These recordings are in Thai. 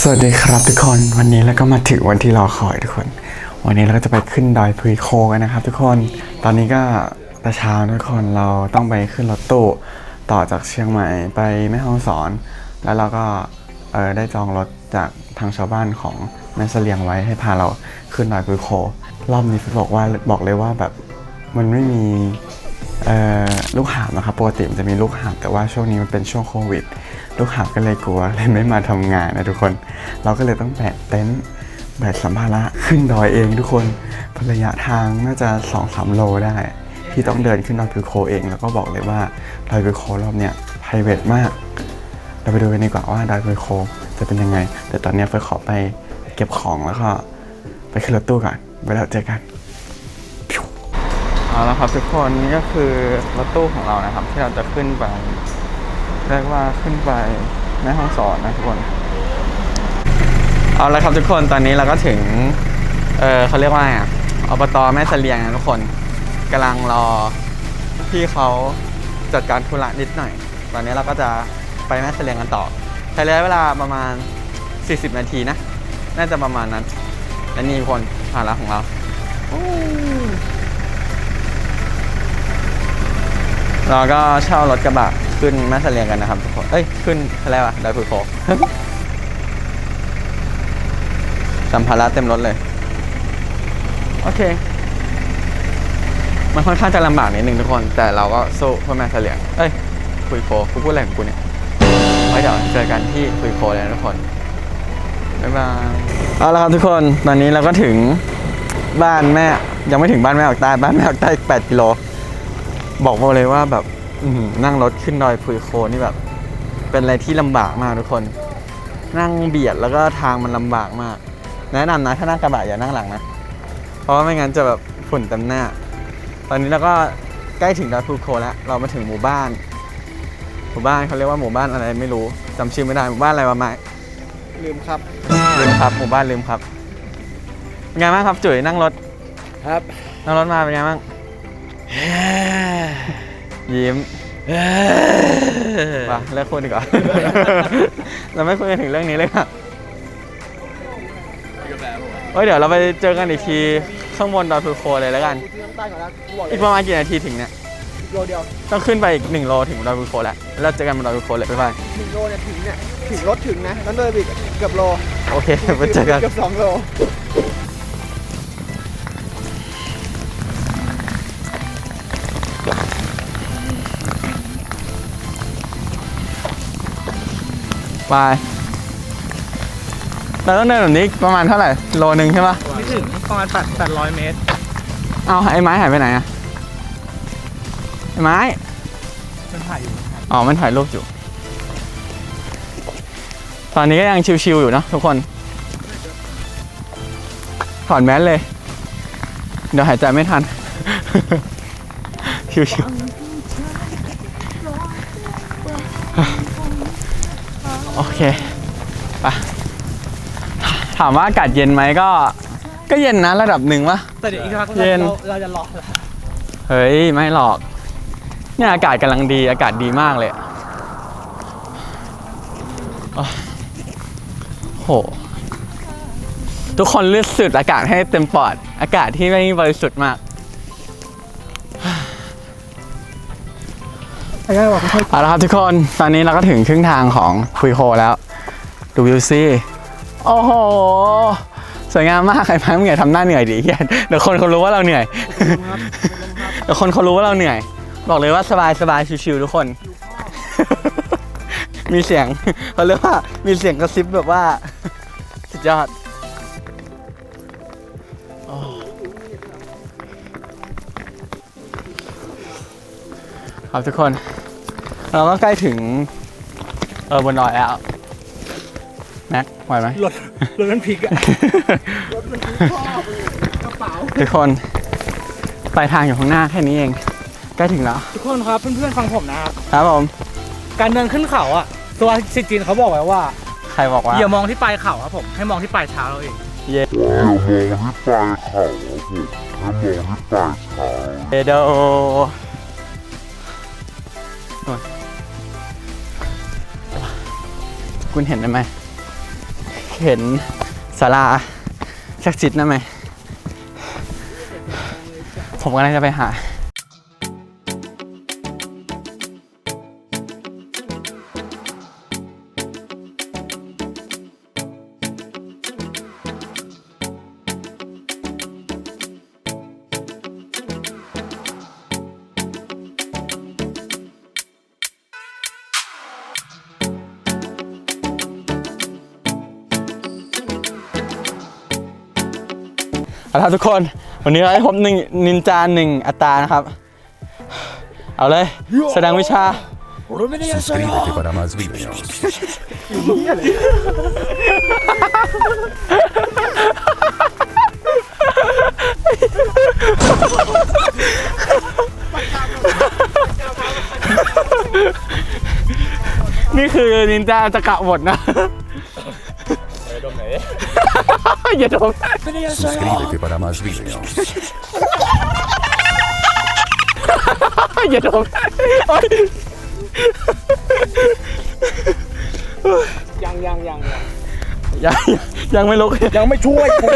สวัสดีครับทุกคนวันนี้เราก็มาถึงวันที่รอคอยทุกคน วันนี้เราก็จะไปขึ้นดอยพุยโคกันนะครับ ทุกคนตอนนี้ก็แต่เช้าทุกคนเราต้องไปขึ้นรถตู้ต่อจากเชียงใหม่ไปแม่ฮ่องสอน แล้วเราก็เออได้จองรถจากทางชาวบ้านของแม่เสลียงไว้ให้พาเราขึ้นดอยพุยโค รอบนี้บอกว่าบอกเลยว่าแบบมันไม่มีลูกหาบนะครับปกติมันจะมีลูกหาบแต่ว่าช่วงนี้มันเป็นช่วงโควิด ลูกหาบก็เลยกลัวเลยไม่มาทำงานนะทุกคน เราก็เลยต้องแบกเต็นท์แบกสัมภาระขึ้นดอยเองทุกคนระยะทางน่าจะ2อสโลได้ ที่ต้องเดินขึ้นดอยพิโคเอง แล้วก็บอกเลยว่าดอยพิโครอบเนี้ยไพรเวทมาก เราไปดูกันดีกว่าว่าดอยพิโคจะเป็นยังไง แต่ตอนนี้เฟิร์ขอไปเก็บของแล้วก็ไปขึ้นรถตู้ก่อนไว้แล้วเจอกันเอาละครับทุกคนนี่ก็คือรถตู้ของเรานะครับ ที่เราจะขึ้นไป เรียกว่าขึ้นไปแม่ห้องสอนนะทุกคน เอาละครับทุกคนตอนนี้เราก็ถึง เออเขาเรียกว่าไงอะอบตแม่เสลียงนะทุกคนกำลังรอพี่เขาจัดการธุระนิดหน่อย ตอนนี้เราก็จะไปแม่เสลียงกันต่อใช้ระยะเวลาประมาณ 40 นาทีนะ น่าจะประมาณนั้น และนี่ทุกคนภาระของเรา เราก็เช่ารถกระบะ ขึ้นแม่เสลียงกันนะครับทุกคน เอ้ย ขึ้นอะไรวะดอยพุยโคสัมภาระเต็มรถเลย โอเค มันค่อนข้างจะลำบากนิดนึงทุกคน แต่เราก็สู้เพื่อแม่เสลียง เอ้ยพุยโคกูพูดอะไรของกูเนี่ยไว้เดี๋ยวเจอกันที่พุยโคเลยนะทุกคน บ๊ายบาย เอาละครับทุกคน ตอนนี้เราก็ถึงบ้านแม่ ยังไม่ถึงบ้านแม่ออกใต้ บ้านแม่ออกใต้ 8 กิโล บอกมาเลยว่าแบบ นั่งรถขึ้นดอยพุยโคนี่แบบ เป็นอะไรที่ลำบากมากทุกคน นั่งเบียดแล้วก็ทางมันลำบากมาก แนะนำนะถ้านั่งกระบะอย่านั่งหลังนะ เพราะว่าไม่งั้นจะแบบฝุ่นเต็มหน้า ตอนนี้เราก็ใกล้ถึงดอยพุยโคแล้ว เรามาถึงหมู่บ้าน หมู่บ้านเขาเรียกว่าหมู่บ้านอะไรไม่รู้จำชื่อไม่ได้หมู่บ้านอะไรวะไม้ลืมครับ ลืมครับ หมู่บ้านลืมครับเป็นไงบ้างครับจุ๋ยนั่งรถ ครับ นั่งรถมาเป็นไงบ้าง ยิ้มมาเลิกคุยดีกว่า เราไม่คุยกันถึงเรื่องนี้เลยค่ะเฮ้ยเดี๋ยวเราไปเจอกันอีกทีข้างบนดอยพูโคเลยแล้วกันกูซื้อน้ำตาลก่อนนะกูบอกเลอียกประมาณกี่นาทีถึงเนี่ย โลเดียวต้องขึ้นไปอีกหนึ่งโลถึงดอยพูโคแล้วแล้วเราเจอกันบนดอยพูโคเลยบ๊ายบาย หนึ่งโลเนี่ยถึงเนี่ยถึงรถถึงนะแล้วเลยไปอีกเกือบโลโอเค ไปเจอกัน เกือบสองโล บายเราต้องเดินแบบนี้ประมาณเท่าไหร่โลหนึ่งใช่ปะไม่ถึงประมาณแปดแปดร้อยเมตร เอาไอ้ไม้หายไปไหนอะไอ้ไม้ มันถ่ายอยู่นะครับอ๋อ มันถ่ายรูปอยู่ ตอนนี้ก็ยังชิวๆอยู่เนอะทุกคน ถอดแมสเลย เดี๋ยวหายใจไม่ทัน ชิวๆ โอเคไปถามว่าอากาศเย็นไหมก็ ก็เย็นนะระดับหนึ่งวะ แต่เดี๋ยวอีกสักพักเย็น เราเราจะรอแล้วเฮ้ย ไม่หรอก เนี่ยอากาศกำลังดีอากาศดีมากเลยอะโอ้โห ทุกคนเลือกสุดอากาศให้เต็มปอด อากาศที่ไม่บริสุทธิ์มาก เอาละครับทุกคนตอนนี้เราก็ถึงครึ่งทางของคุยโคแล้ว ดูวิวซิโอ้โหสวยงามมากใครพังเหนื่อยทำหน้าเหนื่อยดิเหี้ยเดี๋ยวคนเขารู้ว่าเราเหนื่อยเดี๋ยวคนเขารู้ว่าเราเหนื่อย บอกเลยว่าสบายสบายชิวๆทุกคน มีเสียงเขาเรียกว่ามีเสียงกระซิบแบบว่าสุดยอด ครับทุกคน เราก็ใกล้ถึง เออบนดอยแล้ว แม็กไหวไหม รถรถมันพลิกอะทุกคนปลายทางอยู่ข้างหน้าแค่นี้เอง ใกล้ถึงแล้ว ทุกคนครับ เพื่อนๆฟังผมนะครับ ครับผม การเดินขึ้นเขาอะตัวซิจีนเขาบอกไว้ว่า ใครบอกว่า อย่ามองที่ปลายเขาครับผม ให้มองที่ปลายเท้าเราเองเยอย่ามองที่ปลายเขาครับผมให้มองที่ปลายเท้า เอโด คุณเห็นไไหม เห็นศาลาศักดิ์สิทธิ์นั่นไหม ผมกำลังจะไปหา เอาละครับทุกคน วันนี้เราให้พบหนึ่งนินจาหนึ่งอัตรานะครับ เอาเลย แสดงวิชา Suscríbete para más videos. นี่คือนินจาจะกะบทนะ อย่าดม Suscríbete para más videos. อย่าดมโอ๊ยยังยังยังยังยังยังไม่ลุกยังไม่ช่วยกู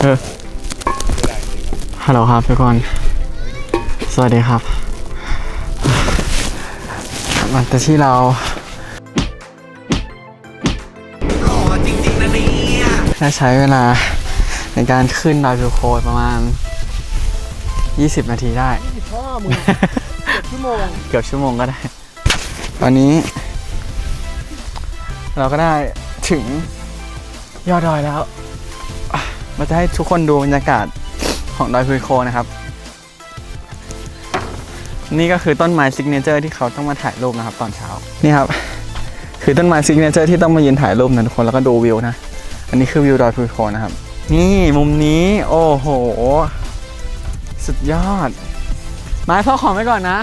เออฮัลโหลครับทุกคน สวัสดีครับหลังจากที่เรา ได้ใช้เวลาในการขึ้นดอยพิวโคดประมาณ 20 นาทีได้ พ่อมึงชั่วโมงเกือบชั่วโมงก็ได้ ตอนนี้ เราก็ได้ถึงยอดดอยแล้วอะเราจะให้ทุกคนดูบรรยากาศของดอยพุยโคนะครับ นี่ก็คือต้นไม้ซิกเนเจอร์ที่เขาต้องมาถ่ายรูปนะครับ ตอนเช้า นี่ครับ คือต้นไม้ซิกเนเจอร์ที่ต้องมายืนถ่ายรูปนะทุกคนแล้วก็ดูวิวนะ อันนี้คือวิวดอยพุยโคนะครับ นี่มุมนี้โอ้โห สุดยอด ไม้พ่อของไว้ก่อนนะ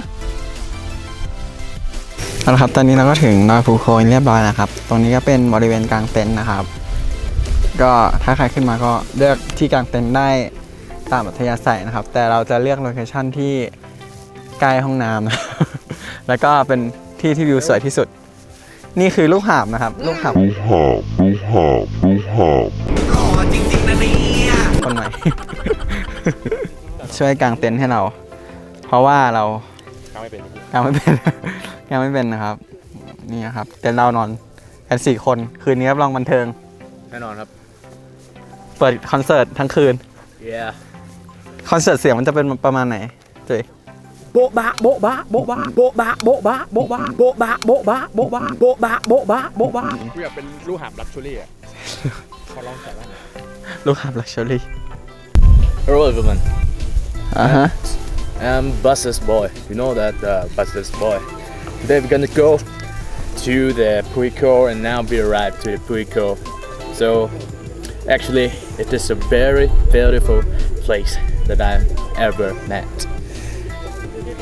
เอาละครับ ตอนนี้เราก็ถึงดอยภูโคเรียบร้อยแล้วครับ ตรงนี้ก็เป็นบริเวณกลางเต็นท์นะครับ ก็ถ้าใครขึ้นมาก็เลือกที่กลางเต็นท์ได้ตามอัธยาศัยนะครับ แต่เราจะเลือกโลเคชั่นที่ใกล้ห้องน้ำนะแล้วก็เป็นที่ที่วิวสวยที่สุด นี่คือลูกหาบนะครับ ลูกหาบดูหามดูหามดูหามคนใหม่ ช่วยกางเต็นท์ให้เรา เพราะว่าเรากางไม่เป็นกางไม่เป็นกางไม่เป็นนะครับ นี่นะครับ เต็นท์เรานอนกันสี่คนคืนนี้รับรองบันเทิงแน่นอนครับ เปิดคอนเสิร์ตทั้งคืน yeah คอนเสิร์ตเสียงมันจะเป็นประมาณไหนเจ๊ โบ๊ะบะโบ๊ะบะโบ๊ะบะโบ๊ะบะโบ๊ะบะโบ๊ะบะโบ๊ะบะโบ๊ะบะโบ๊ะบะโบ๊ะบะโบ๊ะบะโบ๊ะบะ กูอยากเป็นลูกหาบลักชัวรี่อ่ะ ขอลองใส่บ้าง ลูกหาบลักชัวรี่ Hello everyone, อ่าฮะ I'm Buster's boy. You know that uh, Buster's boy. Today we're gonna go to the Puico and now we arrived to the Puico. So actually it is a very beautiful place that I've ever met.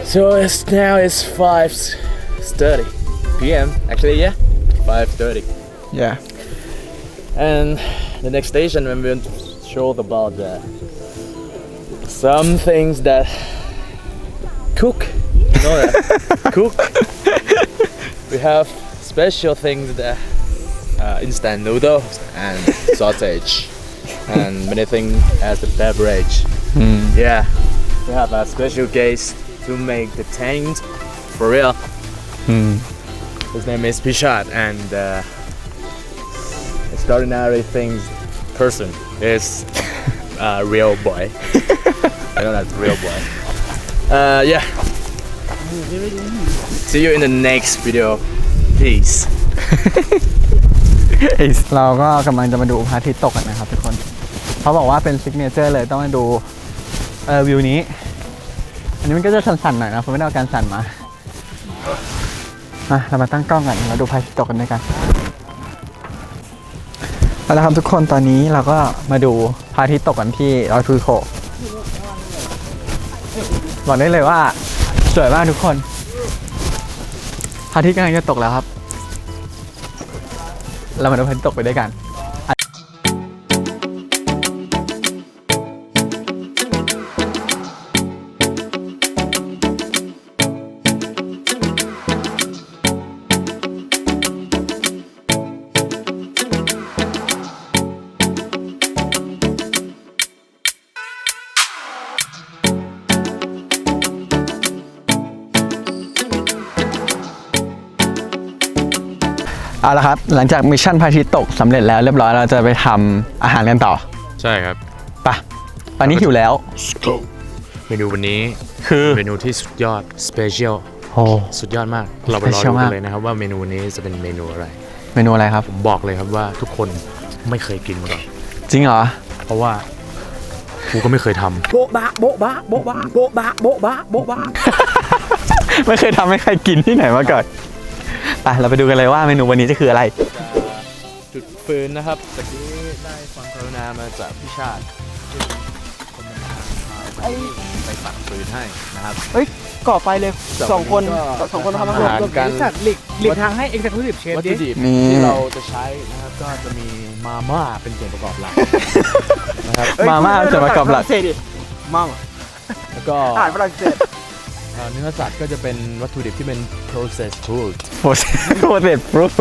so it's now it's 5:30 p.m. Actually, yeah, 5:30. yeah And the next station, when we show about the some things that cook, you know that cook. We have special things that uh, instant noodles and sausage and many things as a beverage. Yeah, we have a special guest to make the tent for real. His name is Pishat and. Uh, extraordinary things person is a real boy. I know that's real boy. Uh, yeah. See you in the next video. Peace. เราก็กำลังจะมาดูพระอาทิตย์ตกกันนะครับทุกคน เขาบอกว่าเป็นซิกเนเจอร์เลยต้องมาดูเออวิวนี้ อันนี้มันก็จะสั่นๆหน่อยนะผมไม่ได้เอาการสั่นมามาเรามาตั้งกล้องกันมาดูพระอาทิตย์ตกกันด้วยกันเอาละครับทุกคนตอนนี้เราก็มาดูพระอาทิตย์ตกกันที่ดอยทุยโคบอกได้เลยว่าสวยมากทุกคนพระอาทิตย์กำลังจะตกแล้วครับ เรามาดูพระอาทิตย์ตกไปด้วยกัน เอาละครับ หลังจากมิชชั่นพระอาทิตย์ตกสำเร็จแล้วเรียบร้อยเราจะไปทำอาหารกันต่อใช่ครับ ไปะตอนนี้หิวแล้ว เมนูวันนี้คือ เมนูที่สุดยอดสเปเชียลโอ้ สุดยอดมาก เราไปรอ Special ดูมากักนเลยนะครับว่าเมนูนี้จะเป็นเมนูอะไร เมนูอะไรครับผมบอกเลยครับว่าทุกคนไม่เคยกินมาก่อน จริงเหรอ เพราะว่ากูก็ไม่เคยทำโบ๊ะบะโบ๊ะบะโบ๊ะบะโบ๊ะบะโบ๊ะบะโบ๊ะบะไม่เคยทำให้ใครกินที่ไหนมาก่อน ไปเราไปดูกันเลยว่าเมนูวันนี้จะคืออะไร จุดฟืนนะครับตะกี้ได้ความกรุณามาจากพี่ชาติที่เป็นคนนำทางพาไปไปปักฟืนให้นะครับก่อไฟเลยสองคนสองคนทำอาหารอาหารกัน สัตว์หลีกหลีกทางให้เอ็กซ์คลูซีฟเชฟวัตดิถุดิบนี่ ที่เราจะใช้นะครับก็จะมีมาม่าเป็นส่วนประกอบหลัก นะครับ มาม่าจะมากับหลัก เศษดิมั่งแล้วก็อาหารฝรั่งเศส เอ่อเนื้อสัตว์ก็จะเป็นวัตถุดิบที่เป็น processed food โปรเซสโปรเซสฟรุต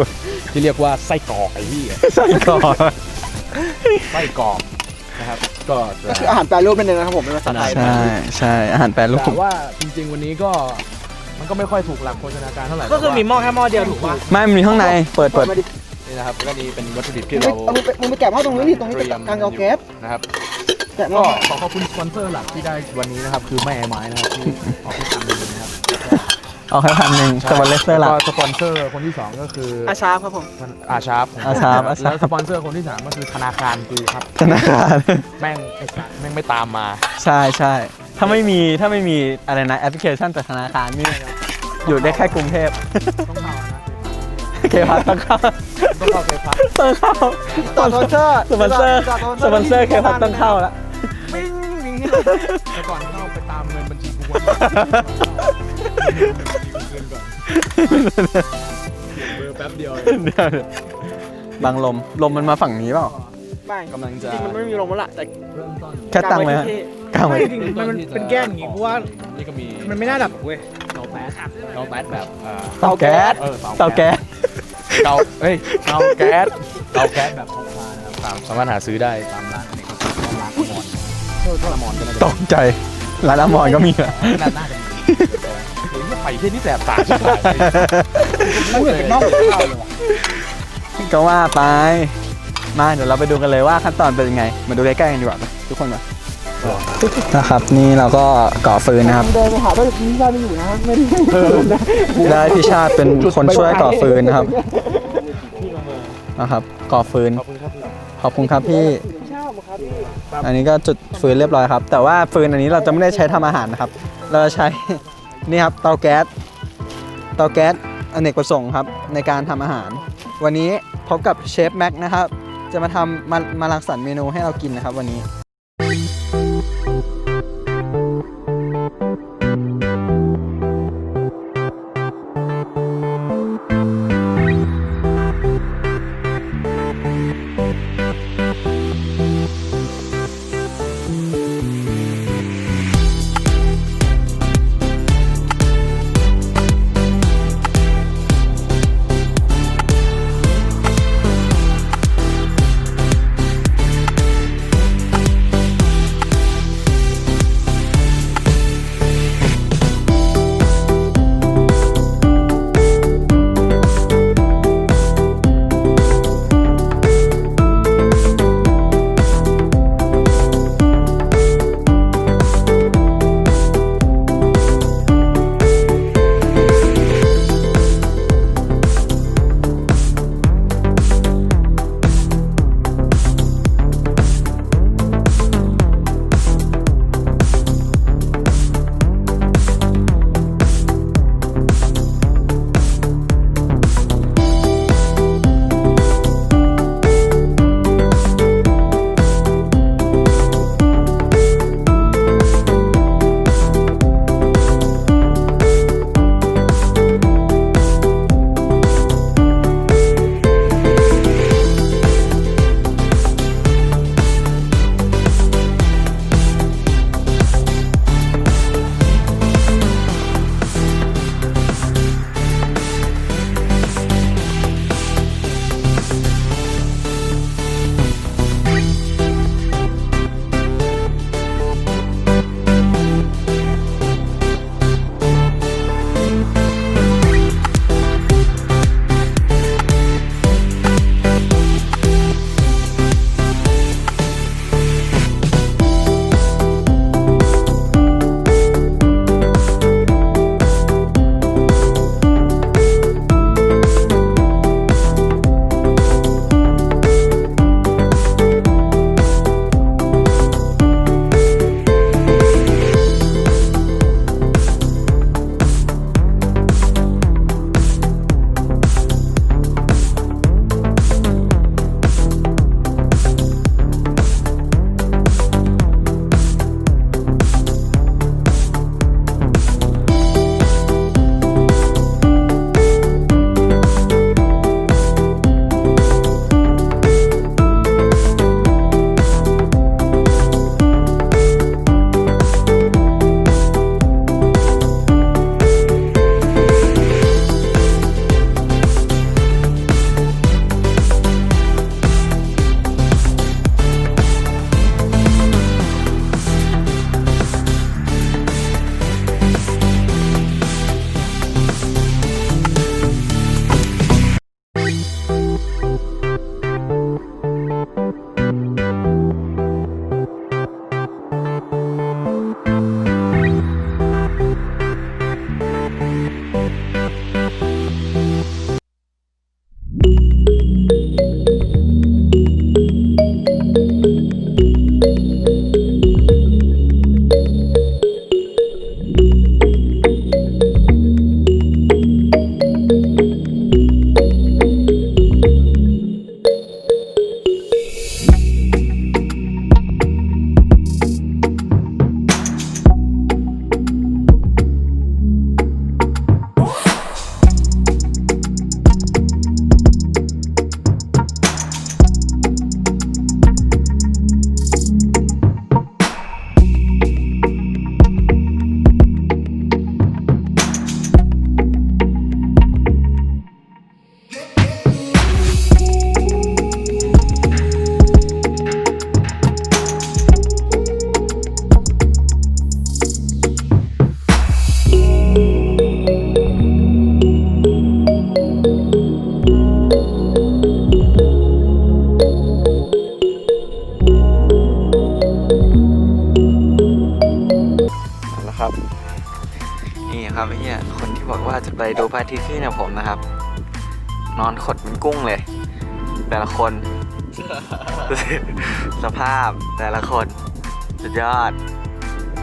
ที่เรียกว่าไส้กรอกไอ้ที่ใส่ก่อนไส้กรอกนะครับก็จะก็คืออาหารแปรรูปนั่นเองนะครับผมเป็นภาษาไทยใช่ใช่อาหารแปรรูปแต่ว่าจริงๆวันนี้ก็มันก็ไม่ค่อยถูกหลักโภชนาการเท่าไหร่ก็คือมีหแต่ม้อแค่หม้อเดียวถูกปะไม่มันมีข้างในเปิดเปิเปิดดมาดิว่านี่นะครับก็นี่เป็นวัตถุดิบมึที่งเราเอามึงไปมึงไปแกะผ้าตรงนี้ดิตรงนี้เป็นการเอาแก๊สนะครับแกะหก็ม้อขอขอบคุณสปอนเซอร์หลักที่ได้วันนี้นะครับ คือแม่ไม้นะครับที่ออกที่ทำนี้นะครับเอาแค่พันหนึ่งสปอนเซอร์หลักแล้วก็สปอนเซอร์คนที่สองก็คืออาชาครับผมอาชาร์ปอาชาร์ปอาชาร์ปแล้วสปอนเซอร์คนที่สามก็คือธนาคารกูครับธนาคารแม่งไอ้สัตว์แม่งไม่ตามมา ใช่ใช่ถ้าไม่มีถ้าไม่มีอะไรนะแอปพลิเคชันจากธนาคารนี่อยู่ได้แค่กรุงเทพต้องเข้านะเคพัทต้องเข้าต้องเข้าไปพักต้องเข้าต่อสปอนเซอร์สปอนเซอร์สปอนเซอร์เคพัทต้องเข้าแล้ว แต่ก่อนเข้าไปตามเงินบัญชีกูก่อนเงินก่อนเปลี่ยนเบอร์แป๊บเดียวเลยเดี๋ยวบางลม ลมมันมาฝั่งนี้เปล่าไม่กำลังจะจริงมันไม่มีลงแล้วล่ะแต่เริ่มต้นแค่ตั้งไว้ฮะกลางไว้ ไม่จริงๆมันเป็นแก้นอย่างงี้กูว่านี่ก็มีมันไม่น่าดับเว้ยเตาแก๊สเตาแก๊สแบบอ่าเตาแก๊สเออเตาแก๊ส เตาเอ้ยเตาแก๊สเตาแก๊สแบบพกพานะครับตามสามารถหาซื้อได้ตามร้าน ร้านอมอนก็น่าจะตกใจร้านอมรก็มีเหรอน่าน่าจะมีเฮ้ยไปที่นี่แสบตาชิบหายเลยมันเหมือนเป็นหม้อหุงข้าวเลยว่ะก็ว่าไป มาเดี๋ยวเราไปดูกันเลยว่าขั้นตอนเป็นยังไง มาดูใกล้ๆกันดีกว่าไปทุกคนมานะครับ นี่เราก็ก่อฟืนนะครับ เดินไปหาได้นี่ได้ไม่อยู่นะไม่ได้ได้พี่ชาติเป็นคนช่วยก่อฟืนนะครับนะครับ ก่อฟืนขอบคุณครับพี่อั อันนี้ก็จุดฟืนเรียบร้อยครับ แต่ว่าฟืนอันนี้เราจะไม่ได้ใช้ทำอาหารนะครับ เราจะใช้นี่ครับเตาแก๊สเตาแก๊สอเนกประสงค์ครับในการทำอาหาร วันนี้พบกับเชฟแม็กนะครับ จะมาทำมามาลังสรรค์เมนูให้เรากินนะครับวันนี้ ไปดูพระอาทิตย์ขึ้นกับผมนะครับ นอนขดเป็นกุ้งเลย แต่ละคน สภาพแต่ละคนสุดยอด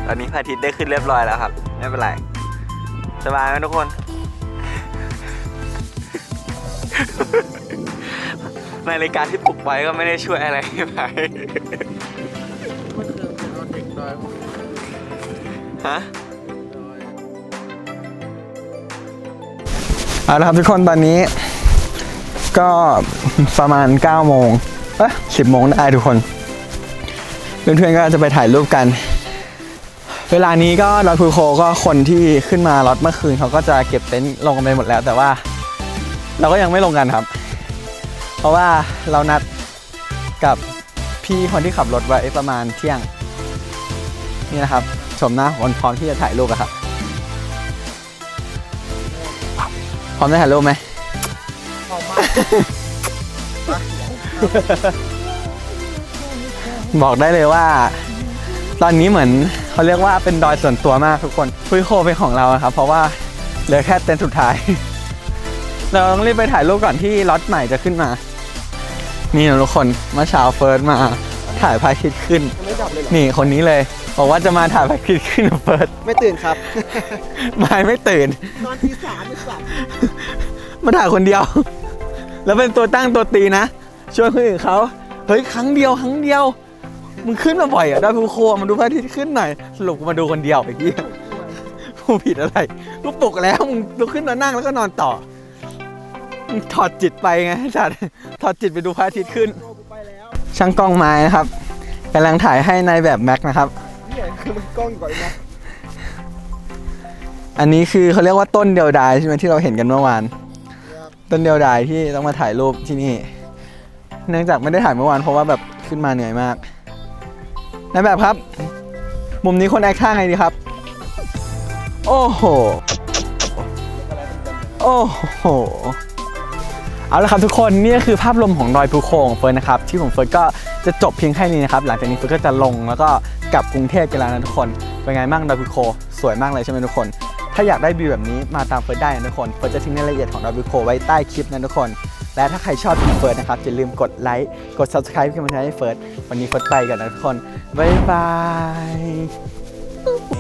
ตอนนี้พระอาทิตย์ได้ขึ้นเรียบร้อยแล้วครับ ไม่เป็นไร สบายไหมทุกคนนาฬิกาที่ปลุกไว้ก็ไม่ได้ช่วยอะไรไปฮะ เอาละครับทุกคนตอนนี้ ก็ประมาณ9โมงเอ๊ะ10โมงได้ทุกคนเพื่อนๆก็จะไปถ่ายรูปกัน เวลานี้ก็ลอตพูโคก็คนที่ขึ้นมาลอตเมื่อคืนเขาก็จะเก็บเต็นท์ลงกันไปหมดแล้ว แต่ว่า เราก็ยังไม่ลงกันครับ เพราะว่าเรานัดกับพี่คนที่ขับรถไว้ประมาณเที่ยง นี่นะครับชมหน้าคนพร้อมที่จะถ่ายรูปอะครับ พร้อมจะถ่ายรูปไหมบอกได้เลยว่า ตอนนี้เหมือนเขาเรียกว่าเป็นดอยส่วนตัวมากทุกคนฟุยโคเป็นของเราอะครับ เพราะว่าเหลือแค่เต็นท์สุดท้าย เราต้องรีบไปถ่ายรูปก่อนที่ล็อตใหม่จะขึ้นมา นี่นะทุกคนเมื่อเช้าเฟิร์สมาถ่ายพระอาทิตย์ขึ้น นี่คนนี้เลย บอกว่าจะมาถ่ายพระอาทิตย์ขึ้นกับเฟิร์สไม่ตื่นครับไม่ไม่ตื่นนอนที่สามไม่สับมาถ่ายคนเดียว แล้วเป็นตัวตั้งตัวตีนะชวนคนอื่นเขาเฮ้ยครั้งเดียวครั้งเดียว มึงขึ้นมาบ่อยอะดอยภูโคมาดูพระอาทิตย์ขึ้นหน่อยสรุปกูมาดูคนเดียวไอ้เหี้ยกูผิดอะไรกูปลุกแล้วมึงลุกขึ้นมานั่งแล้วก็นอนต่อมึงถอดจิตไปไงจัดถอดจิตไปดูพระอาทิตย์ขึ้น ช่างกล้องไม้นะครับกำลังถ่ายให้ในายแบบแม็กนะครับเนี่ย คือมันกล้องก่อนนะอันนี้คือเขาเรียกว่าต้นเดียวดายใช่ไหมที่เราเห็นกันเมื่อวาน ต้นเดียวดายที่ต้องมาถ่ายรูปที่นี่ เนื่องจากไม่ได้ถ่ายเมื่อวานเพราะว่าแบบขึ้นมาเหนื่อยมากนายแบบครับ มุมนี้คนแอคท่าไงดีครับ โอ้โห โอ้โห เอาละครับทุกคนนี่ก็คือภาพรวมของดอยภูโคของเฟิร์นนะครับที่ผมเฟิร์นก็ จะจบเพียงแค่นี้นะครับ หลังจากนี้เฟิร์นก็จะลงแล้วก็กลับกรุงเทพกันแล้วนะทุกคน เป็นไงบ้างดอยภูโค สวยมากเลยใช่ไหมทุกคน ถ้าอยากได้วิวแบบนี้มาตามเฟิร์นได้นะทุกคนเฟิร์นจะทิ้งรายละเอียดของดอยภูโคไว้ใต้คลิปนะทุกคน และถ้าใครชอบคลิปเฟิร์นนะครับอย่าลืมกดไลค์กด subscribe เป็นกำลังใจให้เฟิร์นวันนี้เฟิร์นไปกันนะทุกคนบ๊ายบาย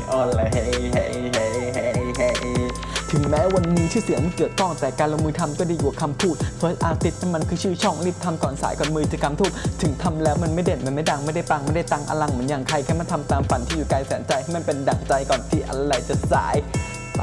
โอ้เถึงแม้วันนี้ชื่อเสียงมันเกิดต้องแต่การลงมือทำก็ดีกว่าคำพูด First Artist นั่นมันคือชื่อช่องรีบทำก่อนสายก่อนมือจะกำทุบถึงทำแล้วมันไม่เด่นมันไม่ดังไม่ได้ปังไม่ได้ตังอลังเหมือนอย่างใครแค่มาทำตามฝันที่อยู่ไกลแสนใจให้มันเป็นดั่งใจก่อนที่อะไรจะสายไป